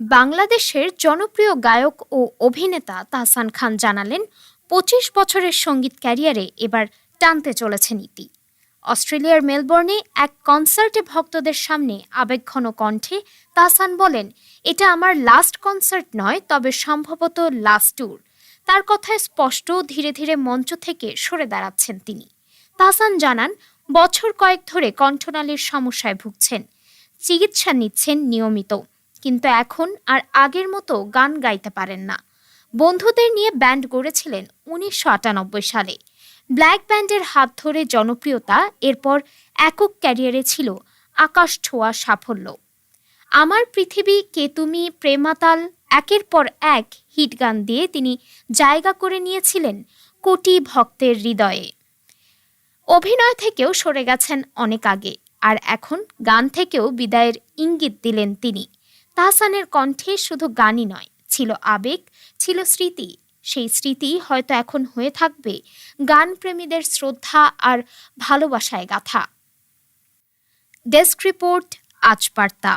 বাংলাদেশের জনপ্রিয় গায়ক ও অভিনেতা তাহসান খান জানালেন, পঁচিশ বছরের সংগীত ক্যারিয়ারে এবার টানতে চলেছে নীতি। অস্ট্রেলিয়ার মেলবোর্নে এক কনসার্টে ভক্তদের সামনে আবেগঘন কণ্ঠে তাহসান বলেন, এটা আমার লাস্ট কনসার্ট নয়, তবে সম্ভবত লাস্ট ট্যুর তার কথায় স্পষ্ট ধীরে ধীরে মঞ্চ থেকে সরে দাঁড়াচ্ছেন তিনি। তাহসান জানান, বছর কয়েক ধরে কণ্ঠনালীর সমস্যায় ভুগছেন, চিকিৎসা নিচ্ছেন নিয়মিত। কিন্তু এখন আর আগের মতো গান গাইতে পারেন না। বন্ধুদের নিয়ে ব্যান্ড গড়েছিলেন উনিশশো আটানব্বই সালে। ব্ল্যাক ব্যান্ডের হাত ধরে জনপ্রিয়তা, এরপর একক ক্যারিয়ারে ছিল আকাশ ছোঁয়া সাফল্য। আমার পৃথিবী কে তুমি, প্রেমাতাল, একের পর এক হিট গান দিয়ে তিনি জায়গা করে নিয়েছিলেন কোটি ভক্তের হৃদয়ে। অভিনয় থেকেও সরে গেছেন অনেক আগে, আর এখন গান থেকেও বিদায়ের ইঙ্গিত দিলেন তিনি। তাহসানের কণ্ঠে শুধু গানই নয়, ছিল আবেগ, ছিল স্মৃতি। সেই স্মৃতি হয়তো এখন হয়ে থাকবে গান প্রেমীদের শ্রদ্ধা আর ভালোবাসায় গাথা। ডেস্ক রিপোর্ট আজ বার্তা